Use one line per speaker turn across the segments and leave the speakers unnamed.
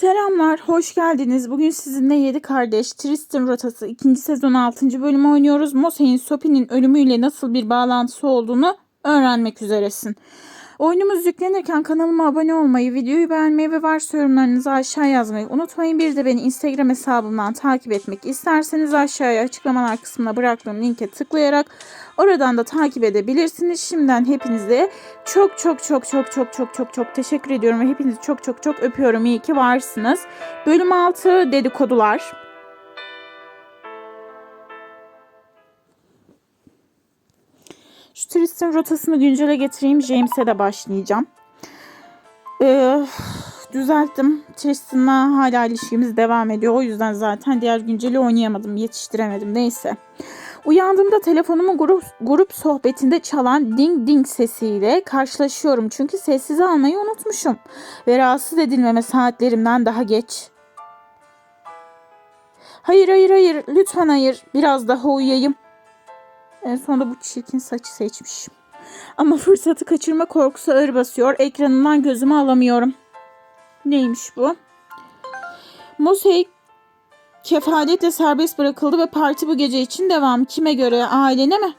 Selamlar, hoş geldiniz. Bugün sizinle Yedi Kardeş Tristan Rotası 2. sezon 6. bölümü oynuyoruz. Mosey'in Sophie'nin ölümüyle nasıl bir bağlantısı olduğunu öğrenmek üzeresin. Oyunumuz yüklenirken kanalıma abone olmayı, videoyu beğenmeyi ve varsa yorumlarınızı aşağı yazmayı unutmayın. Bir de beni Instagram hesabımdan takip etmek isterseniz aşağıya açıklamalar kısmına bıraktığım linke tıklayarak oradan da takip edebilirsiniz. Şimdiden hepinize çok çok çok çok çok çok çok çok teşekkür ediyorum ve hepinizi çok çok çok öpüyorum. İyi ki varsınız. Bölüm 6 dedikodular. Şu turistin rotasını güncele getireyim. James'e de başlayacağım. Ee, düzelttim. Tristan'la hala ilişkimiz devam ediyor. O yüzden zaten diğer günceli oynayamadım. Yetiştiremedim. Neyse. Uyandığımda telefonumu grup, grup sohbetinde çalan ding ding sesiyle karşılaşıyorum. Çünkü sessize almayı unutmuşum. Ve rahatsız edilmeme saatlerimden daha geç. Hayır hayır hayır lütfen hayır biraz daha uyuyayım. En sonunda bu çirkin saçı seçmişim. Ama fırsatı kaçırma korkusu ağır basıyor. Ekranından gözümü alamıyorum. Neymiş bu? Mosey kefaletle serbest bırakıldı ve parti bu gece için devam. Kime göre? Ailene mi?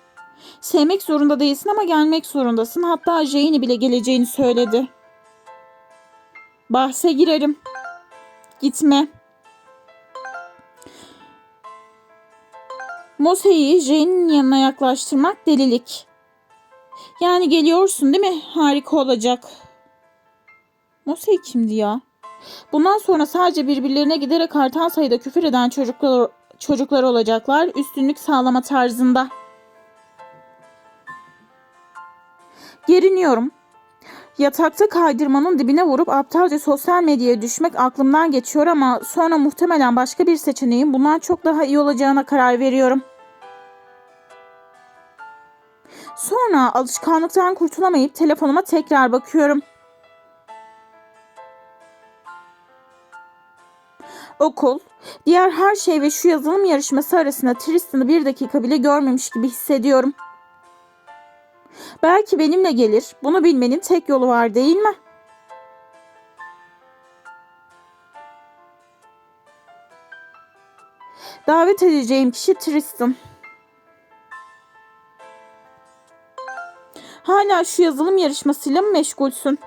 Sevmek zorunda değilsin ama gelmek zorundasın. Hatta Jane'i bile geleceğini söyledi. Bahse girerim. Gitme. Mosey'i Jane'in yanına yaklaştırmak delilik. Yani geliyorsun değil mi? Harika olacak. Mosey kimdi ya? Bundan sonra sadece birbirlerine giderek artan sayıda küfür eden çocuklar çocuklar olacaklar. Üstünlük sağlama tarzında. Geriniyorum. Yatakta kaydırmanın dibine vurup aptalca sosyal medyaya düşmek aklımdan geçiyor ama sonra muhtemelen başka bir seçeneğin bundan çok daha iyi olacağına karar veriyorum. Sonra alışkanlıktan kurtulamayıp telefonuma tekrar bakıyorum. Okul, diğer her şey ve şu yazılım yarışması arasında Tristan'ı bir dakika bile görmemiş gibi hissediyorum. Belki benimle gelir. Bunu bilmenin tek yolu var değil mi? Davet edeceğim kişi Tristan. Hala şu yazılım yarışmasıyla mı meşgulsün?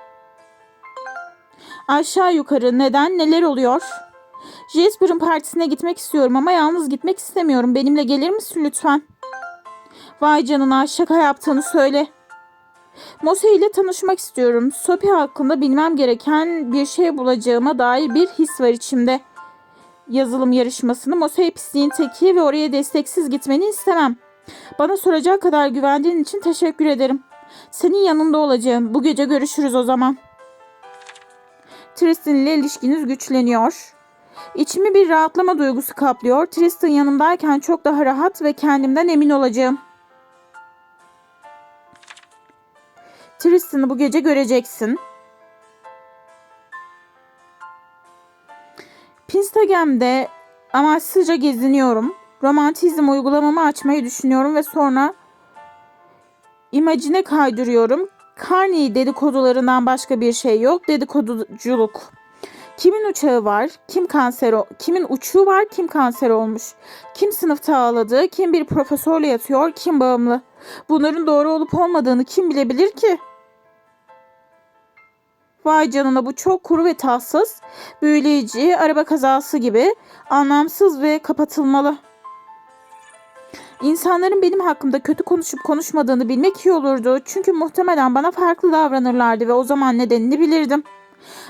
Aşağı yukarı neden neler oluyor? Jasper'ın partisine gitmek istiyorum ama yalnız gitmek istemiyorum. Benimle gelir misin lütfen? Vay canına şaka yaptığını söyle. Mose ile tanışmak istiyorum. Sophie hakkında bilmem gereken bir şey bulacağıma dair bir his var içimde. Yazılım yarışmasını Mose pisliğin teki ve oraya desteksiz gitmeni istemem. Bana soracak kadar güvendiğin için teşekkür ederim. Senin yanında olacağım. Bu gece görüşürüz o zaman. Tristan ile ilişkiniz güçleniyor. İçimi bir rahatlama duygusu kaplıyor. Tristan yanımdayken çok daha rahat ve kendimden emin olacağım. Tristan'ı bu gece göreceksin. Pinstagem'de amaçsızca geziniyorum. Romantizm uygulamamı açmayı düşünüyorum ve sonra imajine kaydırıyorum. Carney dedikodularından başka bir şey yok. Dedikoduculuk. Kimin uçağı var? Kim kanser kimin uçuğu var? Kim kanser olmuş? Kim sınıfta ağladı? Kim bir profesörle yatıyor? Kim bağımlı? Bunların doğru olup olmadığını kim bilebilir ki? Vay canına bu çok kuru ve tatsız, büyüleyici, araba kazası gibi anlamsız ve kapatılmalı. İnsanların benim hakkımda kötü konuşup konuşmadığını bilmek iyi olurdu. Çünkü muhtemelen bana farklı davranırlardı ve o zaman nedenini bilirdim.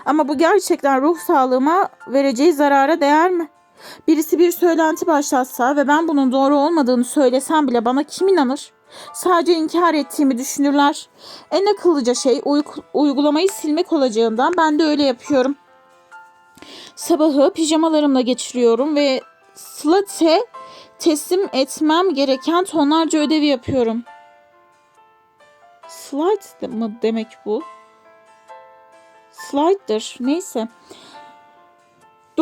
Ama bu gerçekten ruh sağlığıma vereceği zarara değer mi? Birisi bir söylenti başlatsa ve ben bunun doğru olmadığını söylesem bile bana kim inanır? Sadece inkar ettiğimi düşünürler. En akıllıca şey uygulamayı silmek olacağından ben de öyle yapıyorum. Sabahı pijamalarımla geçiriyorum ve Slate teslim etmem gereken tonlarca ödevi yapıyorum. Slide mı demek bu? Slide'dır. Neyse.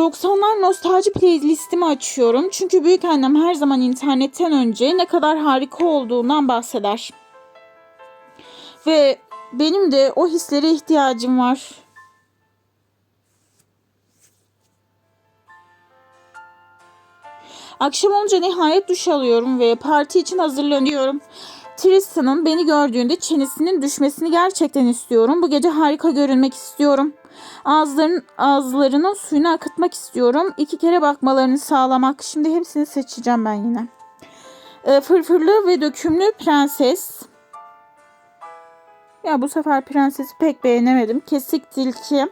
90'lar nostalji playlistimi açıyorum. Çünkü büyük annem her zaman internetten önce ne kadar harika olduğundan bahseder. Ve benim de o hislere ihtiyacım var. Akşam olunca nihayet duş alıyorum ve parti için hazırlanıyorum. Tristan'ın beni gördüğünde çenesinin düşmesini gerçekten istiyorum. Bu gece harika görünmek istiyorum. Ağızların, ağızlarının suyunu akıtmak istiyorum. İki kere bakmalarını sağlamak. Şimdi hepsini seçeceğim ben yine. Ee, fırfırlı ve dökümlü prenses. Ya bu sefer prensesi pek beğenemedim. Kesik tilki.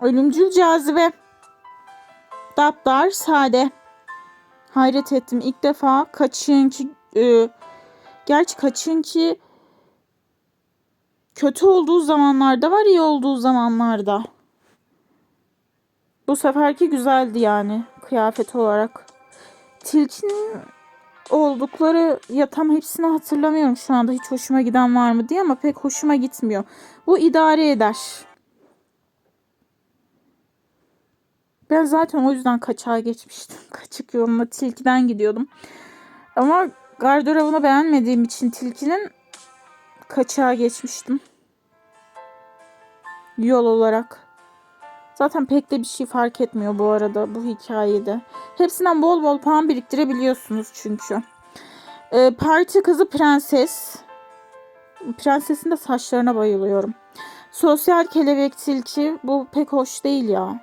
Ölümcül cazibe. Daptar sade. Hayret ettim ilk defa kaçınki e, gerçi kaçınki kötü olduğu zamanlarda var iyi olduğu zamanlarda. Bu seferki güzeldi yani kıyafet olarak. Tilkinin oldukları ya tam hepsini hatırlamıyorum şu anda hiç hoşuma giden var mı diye ama pek hoşuma gitmiyor. Bu idare eder. Ben zaten o yüzden kaçağa geçmiştim. Kaçık yoluna tilkiden gidiyordum. Ama gardırobunu beğenmediğim için tilkinin kaçağa geçmiştim. Yol olarak. Zaten pek de bir şey fark etmiyor bu arada bu hikayede. Hepsinden bol bol puan biriktirebiliyorsunuz çünkü. Ee, parti kızı prenses. Prensesin de saçlarına bayılıyorum. Sosyal kelebek tilki bu pek hoş değil ya.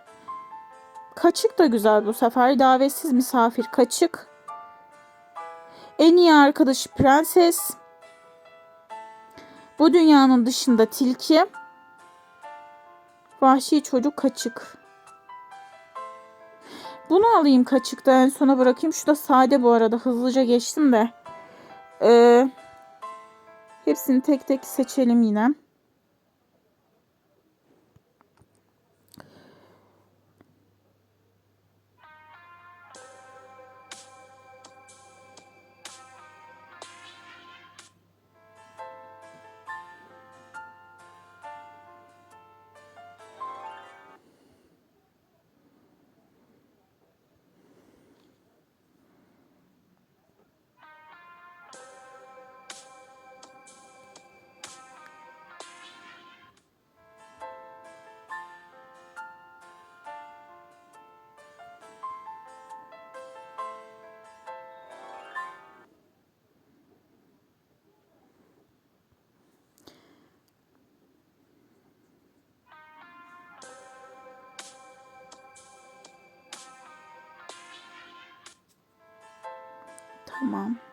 Kaçık da güzel bu sefer. Davetsiz misafir kaçık. En iyi arkadaşı prenses. Bu dünyanın dışında tilki. Vahşi çocuk kaçık. Bunu alayım kaçıkta en sona bırakayım. Şu da sade bu arada. Hızlıca geçtim de. Ee, hepsini tek tek seçelim yine. Tamam.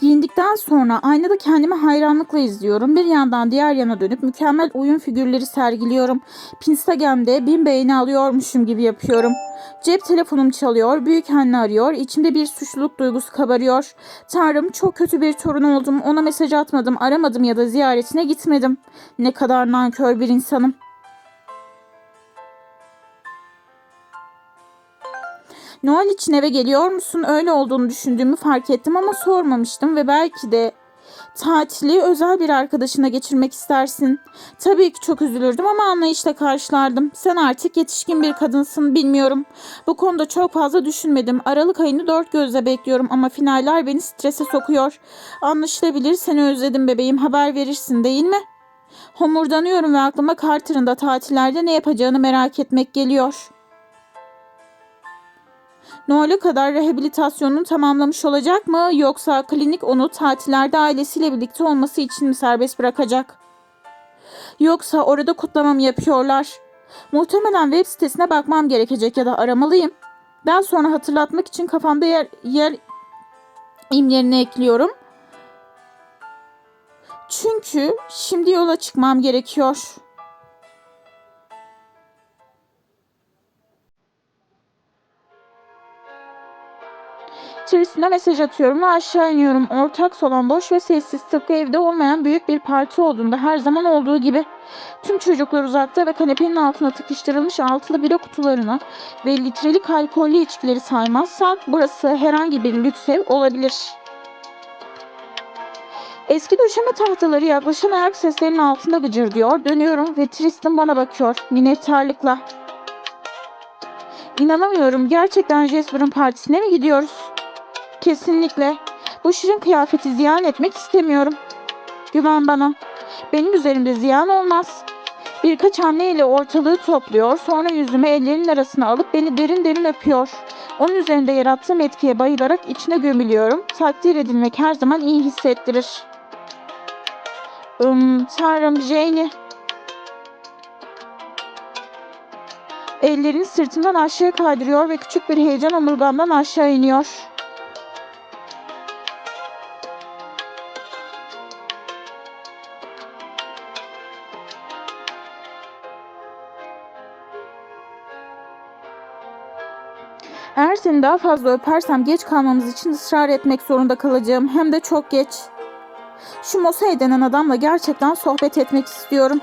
Giyindikten sonra aynada kendimi hayranlıkla izliyorum. Bir yandan diğer yana dönüp mükemmel oyun figürleri sergiliyorum. Instagram'de bin beğeni alıyormuşum gibi yapıyorum. Cep telefonum çalıyor, büyük anne arıyor, içimde bir suçluluk duygusu kabarıyor. Tanrım çok kötü bir torun oldum, ona mesaj atmadım, aramadım ya da ziyaretine gitmedim. Ne kadar nankör bir insanım. Noel için eve geliyor musun? Öyle olduğunu düşündüğümü fark ettim ama sormamıştım ve belki de tatili özel bir arkadaşına geçirmek istersin. Tabii ki çok üzülürdüm ama anlayışla karşılardım. Sen artık yetişkin bir kadınsın bilmiyorum. Bu konuda çok fazla düşünmedim. Aralık ayını dört gözle bekliyorum ama finaller beni strese sokuyor. Anlaşılabilir seni özledim bebeğim haber verirsin değil mi? Homurdanıyorum ve aklıma Carter'ın da tatillerde ne yapacağını merak etmek geliyor.'' Noel'e kadar rehabilitasyonunu tamamlamış olacak mı yoksa klinik onu tatillerde ailesiyle birlikte olması için mi serbest bırakacak? Yoksa orada kutlama mı yapıyorlar? Muhtemelen web sitesine bakmam gerekecek ya da aramalıyım. Ben sonra hatırlatmak için kafamda yer, yer imlerini ekliyorum. Çünkü şimdi yola çıkmam gerekiyor. Tristan'a mesaj atıyorum ve aşağı iniyorum. Ortak salon boş ve sessiz. Tıpkı evde olmayan büyük bir parti olduğunda her zaman olduğu gibi. Tüm çocuklar uzakta ve kanepenin altına tıkıştırılmış altılı bira kutularını ve litrelik alkollü içkileri saymazsak burası herhangi bir lüks ev olabilir. Eski döşeme tahtaları yaklaşan ayak seslerinin altında gıcırdıyor. Dönüyorum ve Tristan bana bakıyor minnettarlıkla. İnanamıyorum. Gerçekten Jasper'ın partisine mi gidiyoruz? Kesinlikle. Bu şirin kıyafeti ziyan etmek istemiyorum. Güven bana. Benim üzerimde ziyan olmaz. Birkaç hamleyle ortalığı topluyor. Sonra yüzümü ellerinin arasına alıp beni derin derin öpüyor. Onun üzerinde yarattığım etkiye bayılarak içine gömülüyorum. Takdir edilmek her zaman iyi hissettirir. Im, tanrım Jane. Ellerini sırtımdan aşağıya kaydırıyor ve küçük bir heyecan omurgamdan aşağı iniyor. Seni daha fazla öpersem geç kalmamız için ısrar etmek zorunda kalacağım. Hem de çok geç. Şu Mosey denen adamla gerçekten sohbet etmek istiyorum.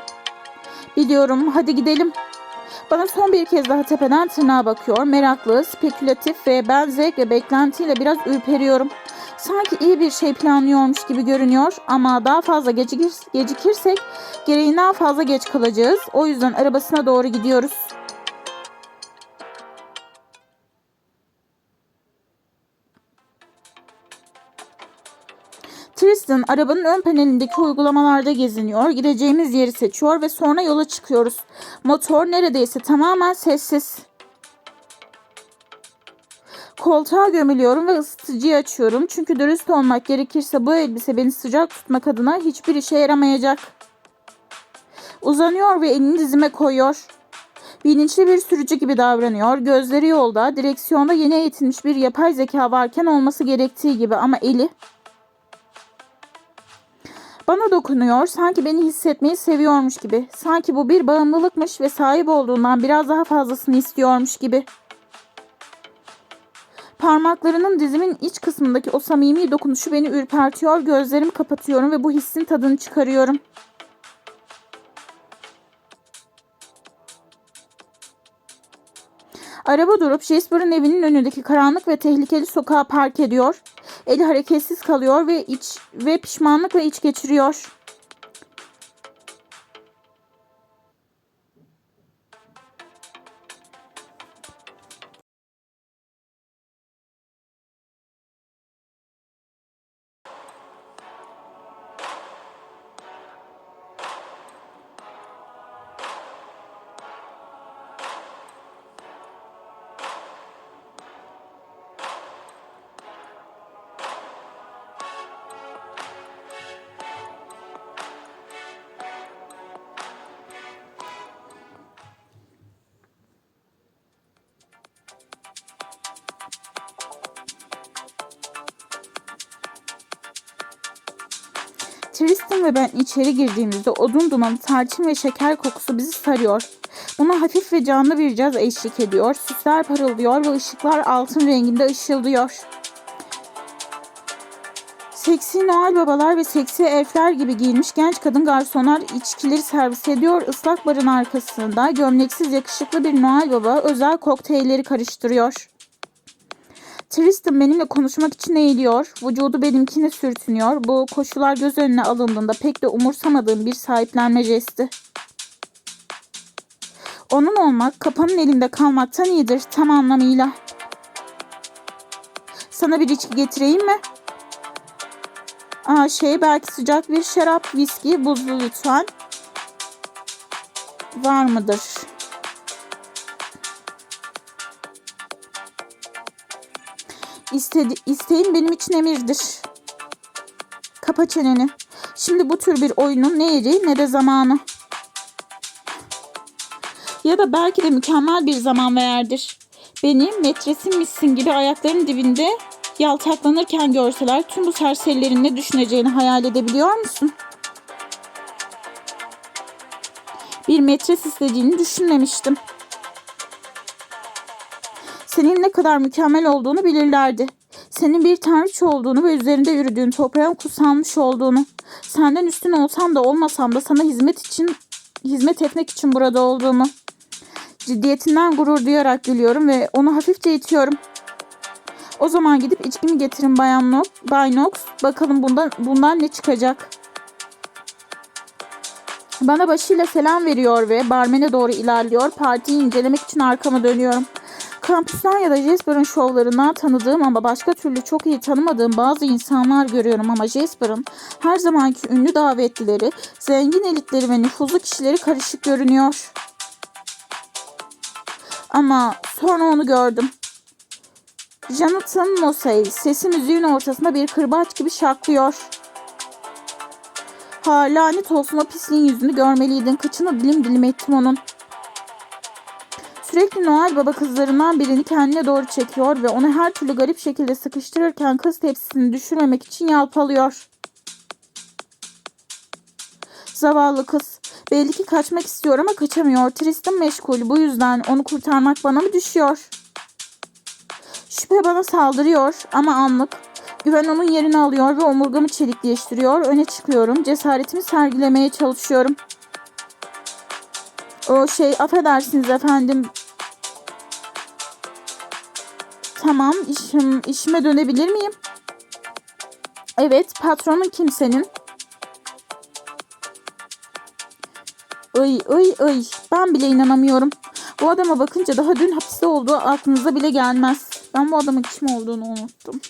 Biliyorum, hadi gidelim. Bana son bir kez daha tepeden tırnağa bakıyor. Meraklı, spekülatif ve ben zevk ve beklentiyle biraz ürperiyorum. Sanki iyi bir şey planlıyormuş gibi görünüyor ama daha fazla gecikir, gecikirsek gereğinden fazla geç kalacağız. O yüzden arabasına doğru gidiyoruz. Tristan arabanın ön panelindeki uygulamalarda geziniyor, gideceğimiz yeri seçiyor ve sonra yola çıkıyoruz. Motor neredeyse tamamen sessiz. Koltuğa gömülüyorum ve ısıtıcıyı açıyorum. Çünkü dürüst olmak gerekirse bu elbise beni sıcak tutmak adına hiçbir işe yaramayacak. Uzanıyor ve elini dizime koyuyor. Bilinçli bir sürücü gibi davranıyor. Gözleri yolda, direksiyonda yeni eğitilmiş bir yapay zeka varken olması gerektiği gibi ama eli bana dokunuyor, sanki beni hissetmeyi seviyormuş gibi. Sanki bu bir bağımlılıkmış ve sahip olduğundan biraz daha fazlasını istiyormuş gibi. Parmaklarının dizimin iç kısmındaki o samimi dokunuşu beni ürpertiyor, gözlerimi kapatıyorum ve bu hissin tadını çıkarıyorum. Araba durup Jasper'ın evinin önündeki karanlık ve tehlikeli sokağa park ediyor. Eli hareketsiz kalıyor ve iç ve pişmanlıkla iç geçiriyor. Tristan ve ben içeri girdiğimizde odun dumanı, tarçın ve şeker kokusu bizi sarıyor. Buna hafif ve canlı bir caz eşlik ediyor. Süsler parıldıyor ve ışıklar altın renginde ışıldıyor. Seksi Noel babalar ve seksi elfler gibi giyinmiş genç kadın garsonlar içkileri servis ediyor. Islak barın arkasında gömleksiz yakışıklı bir Noel baba özel kokteylleri karıştırıyor. Tristan benimle konuşmak için eğiliyor. Vücudu benimkine sürtünüyor. Bu koşullar göz önüne alındığında pek de umursamadığım bir sahiplenme jesti. Onun olmak kapanın elinde kalmaktan iyidir tam anlamıyla. Sana bir içki getireyim mi? Aa şey belki sıcak bir şarap, viski, buzlu lütfen. Var mıdır? İstedi, isteğin benim için emirdir. Kapa çeneni. Şimdi bu tür bir oyunun ne yeri ne de zamanı. Ya da belki de mükemmel bir zaman ve yerdir. Beni metresinmişsin gibi ayaklarının dibinde yaltaklanırken görseler tüm bu serserilerin ne düşüneceğini hayal edebiliyor musun? Bir metres istediğini düşünmemiştim. Senin ne kadar mükemmel olduğunu bilirlerdi. Senin bir tanrıça olduğunu ve üzerinde yürüdüğün toprağın kutsanmış olduğunu. Senden üstün olsam da olmasam da sana hizmet için hizmet etmek için burada olduğumu. Ciddiyetinden gurur duyarak gülüyorum ve onu hafifçe itiyorum. O zaman gidip içkimi getirin Bayan Nox, Bay Nox. Bakalım bundan, bundan ne çıkacak. Bana başıyla selam veriyor ve barmene doğru ilerliyor. Partiyi incelemek için arkamı dönüyorum. Kampüsten ya da Jasper'ın şovlarından tanıdığım ama başka türlü çok iyi tanımadığım bazı insanlar görüyorum ama Jasper'ın her zamanki ünlü davetlileri, zengin elitleri ve nüfuzlu kişileri karışık görünüyor. Ama sonra onu gördüm. Jonathan Mossey sesi müziğin ortasında bir kırbaç gibi şaklıyor. Ha lanet olsun o pisliğin yüzünü görmeliydin. Kıçını dilim dilim ettim onun. Sürekli Noel Baba kızlarından birini kendine doğru çekiyor ve onu her türlü garip şekilde sıkıştırırken kız tepsisini düşürmemek için yalpalıyor. Zavallı kız. Belli ki kaçmak istiyor ama kaçamıyor. Tristan meşgul. Bu yüzden onu kurtarmak bana mı düşüyor? Şüphe bana saldırıyor ama anlık. Güven onun yerini alıyor ve omurgamı çelikleştiriyor. Öne çıkıyorum. Cesaretimi sergilemeye çalışıyorum. O şey affedersiniz efendim. Tamam işim işime dönebilir miyim? Evet patronun kimsenin? Ay ay ay ben bile inanamıyorum. Bu adama bakınca daha dün hapiste olduğu aklınıza bile gelmez. Ben bu adamın kim olduğunu unuttum.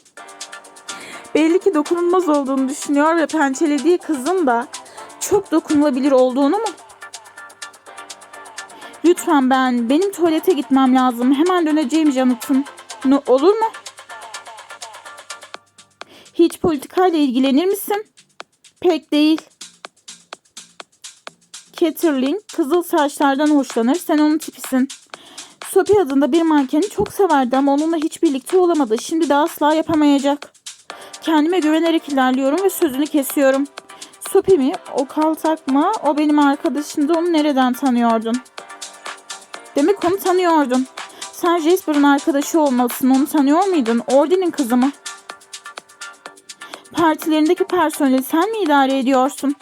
Belli ki dokunulmaz olduğunu düşünüyor ve pençelediği kızın da çok dokunulabilir olduğunu mu? Lütfen ben, benim tuvalete gitmem lazım. Hemen döneceğim Jonathan. Ne olur mu? Hiç politikayla ilgilenir misin? Pek değil. Caterling kızıl saçlardan hoşlanır. Sen onun tipisin. Sophie adında bir mankeni çok severdi ama onunla hiç birlikte olamadı. Şimdi de asla yapamayacak. Kendime güvenerek ilerliyorum ve sözünü kesiyorum. Sophie mi? O kaltak mı? O benim arkadaşımdı. Onu nereden tanıyordun? Demek onu tanıyordun. Sen Jasper'ın arkadaşı olmalısın. Onu tanıyor muydun? Ordin'in kızı mı? Partilerindeki personeli sen mi idare ediyorsun?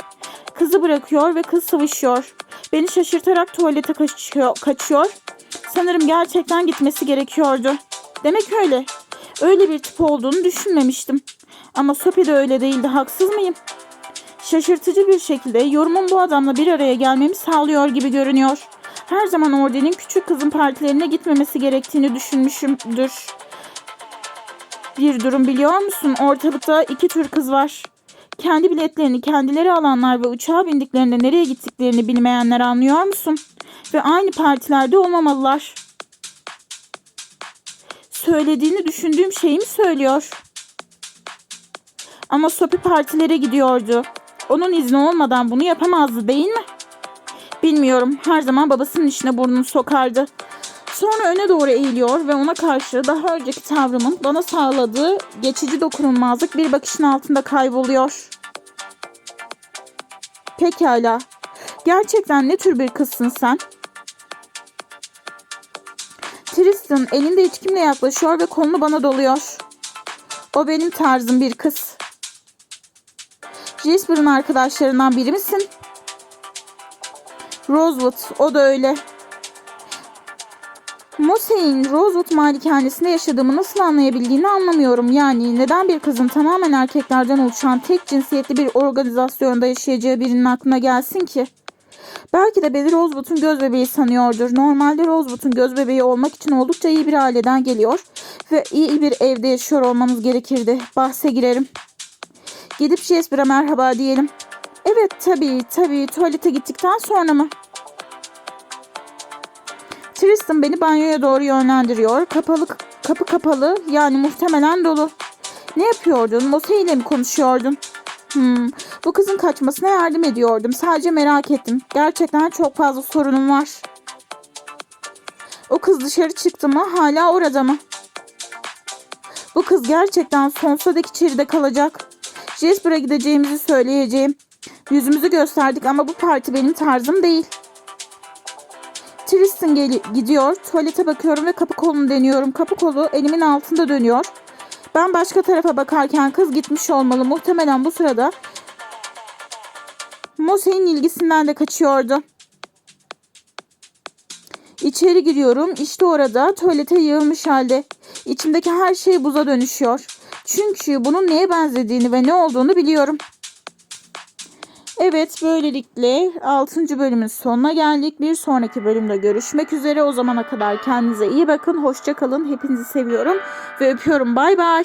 Kızı bırakıyor ve kız sıvışıyor. Beni şaşırtarak tuvalete kaçıyor. kaçıyor. Sanırım gerçekten gitmesi gerekiyordu. Demek öyle. Öyle bir tip olduğunu düşünmemiştim. Ama Sophie de öyle değildi. Haksız mıyım? Şaşırtıcı bir şekilde yorumun bu adamla bir araya gelmemi sağlıyor gibi görünüyor. Her zaman Orden'in küçük kızın partilerine gitmemesi gerektiğini düşünmüşümdür. Bir durum biliyor musun? Ortalıkta iki tür kız var. Kendi biletlerini kendileri alanlar ve uçağa bindiklerinde nereye gittiklerini bilmeyenler anlıyor musun? Ve aynı partilerde olmamalılar. Söylediğini düşündüğüm şeyi mi söylüyor? Ama Sophie partilere gidiyordu. Onun izni olmadan bunu yapamazdı değil mi? Bilmiyorum. Her zaman babasının işine burnunu sokardı. Sonra öne doğru eğiliyor ve ona karşı daha önceki tavrımın bana sağladığı geçici dokunulmazlık bir bakışın altında kayboluyor. Pekala. Gerçekten ne tür bir kızsın sen? Tristan elinde içkimle yaklaşıyor ve kolunu bana doluyor. O benim tarzım bir kız. Jasper'ın arkadaşlarından biri misin? Rosewood, o da öyle. Mossey'in Rosewood malikanesinde yaşadığımı nasıl anlayabildiğini anlamıyorum. Yani neden bir kızın tamamen erkeklerden oluşan tek cinsiyetli bir organizasyonda yaşayacağı birinin aklına gelsin ki? Belki de beni Rosewood'un göz bebeği sanıyordur. Normalde Rosewood'un göz bebeği olmak için oldukça iyi bir aileden geliyor ve iyi bir evde yaşıyor olmamız gerekirdi. Bahse girerim. Gidip Jasper'a merhaba diyelim. Evet tabii tabii tuvalete gittikten sonra mı? Tristan beni banyoya doğru yönlendiriyor. Kapalı, kapı kapalı yani muhtemelen dolu. Ne yapıyordun? Mose ile mi konuşuyordun? Hmm, bu kızın kaçmasına yardım ediyordum. Sadece merak ettim. Gerçekten çok fazla sorunum var. O kız dışarı çıktı mı? Hala orada mı? Bu kız gerçekten sonsuza dek içeride kalacak. Jasper'a gideceğimizi söyleyeceğim. Yüzümüzü gösterdik ama bu parti benim tarzım değil. Tristan geli- gidiyor. Tuvalete bakıyorum ve kapı kolunu deniyorum. Kapı kolu elimin altında dönüyor. Ben başka tarafa bakarken kız gitmiş olmalı. Muhtemelen bu sırada Mose'nin ilgisinden de kaçıyordu. İçeri giriyorum. İşte orada tuvalete yığılmış halde. İçimdeki her şey buza dönüşüyor. Çünkü bunun neye benzediğini ve ne olduğunu biliyorum. Evet böylelikle 6. bölümün sonuna geldik. Bir sonraki bölümde görüşmek üzere. O zamana kadar kendinize iyi bakın. Hoşça kalın. Hepinizi seviyorum ve öpüyorum. Bay bay.